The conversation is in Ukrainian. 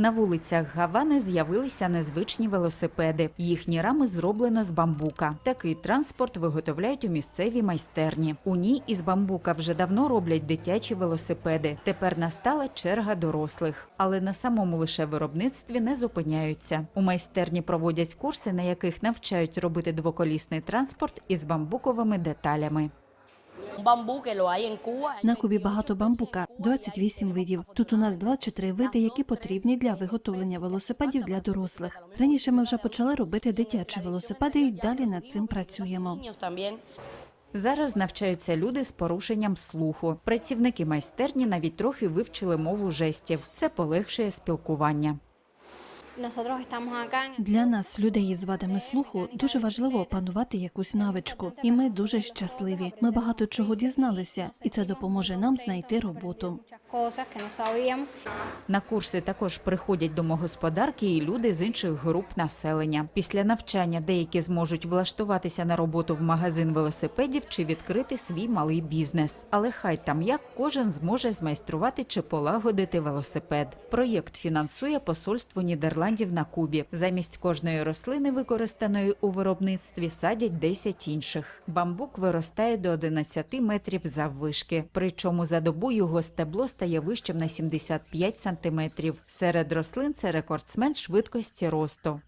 На вулицях Гавани з'явилися незвичні велосипеди. Їхні рами зроблено з бамбука. Такий транспорт виготовляють у місцевій майстерні. У ній із бамбука вже давно роблять дитячі велосипеди. Тепер настала черга дорослих, але на самому лише виробництві не зупиняються. У майстерні проводять курси, на яких навчають робити двоколісний транспорт із бамбуковими деталями. Cuba. На Кубі багато бамбука, 28 видів. Тут у нас 2-3 види, які потрібні для виготовлення велосипедів для дорослих. Раніше ми вже почали робити дитячі велосипеди і далі над цим працюємо. Зараз навчаються люди з порушенням слуху. Працівники майстерні навіть трохи вивчили мову жестів. Це полегшує спілкування. Для нас, людей із вадами слуху, дуже важливо опанувати якусь навичку, і ми дуже щасливі. Ми багато чого дізналися, і це допоможе нам знайти роботу. На курси також приходять домогосподарки і люди з інших груп населення. Після навчання деякі зможуть влаштуватися на роботу в магазин велосипедів чи відкрити свій малий бізнес. Але хай там як кожен зможе змайструвати чи полагодити велосипед. Проєкт фінансує посольство Нідерландів на Кубі. Замість кожної рослини, використаної у виробництві, садять 10 інших. Бамбук виростає до 11 метрів заввишки. Причому за добу його стебло стає вищим на 75 сантиметрів. Серед рослин це рекордсмен швидкості росту.